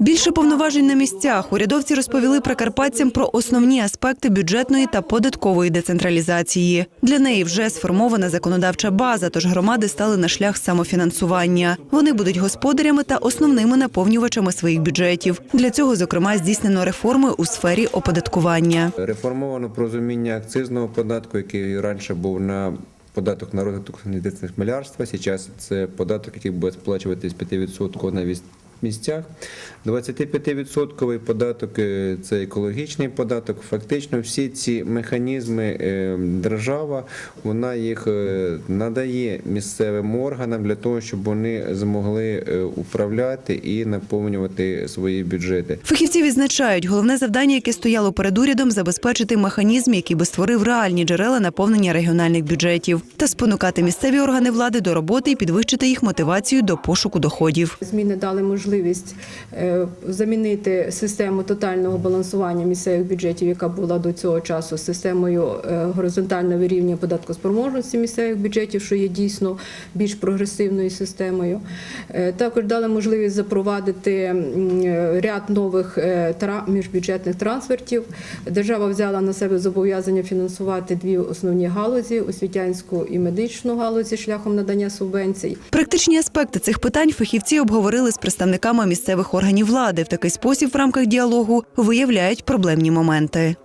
Більше повноважень на місцях урядовці розповіли прикарпатцям про основні аспекти бюджетної та податкової децентралізації. Для неї вже сформована законодавча база, тож громади стали на шлях самофінансування. Вони будуть господарями та основними наповнювачами своїх бюджетів. Для цього, зокрема, здійснено реформи у сфері оподаткування. Реформовано порозуміння акцизного податку, який раніше був на податок на розвиток медичних малярства. Зараз це податок, який буде сплачуватись 5% на віс- місцях. 25% податок е, це екологічний податок. Фактично всі ці механізми е, держава вона їх е, надає місцевим органам для того, щоб вони змогли управляти і наповнювати свої бюджети. Фахівці відзначають, головне завдання, яке стояло перед урядом, забезпечити механізм, який би створив реальні джерела наповнення регіональних бюджетів та спонукати місцеві органи влади до роботи і підвищити їх мотивацію до пошуку доходів. Зміни дали можливість е, замінити систему тотального балансування місцевих бюджетів, яка була до цього часу системою е, горизонтального вирівнювання податкоспроможності місцевих бюджетів, що є дійсно більш прогресивною системою. Е, Також дали можливість запровадити ряд нових міжбюджетних трансфертів. Держава взяла на себе зобов'язання фінансувати дві основні галузі освітянську і медичну галузі шляхом надання субвенцій. Практичні аспекти цих питань фахівці обговорили з представниками місцевих органів влади. В такий спосіб в рамках діалогу виявляють проблемні моменти.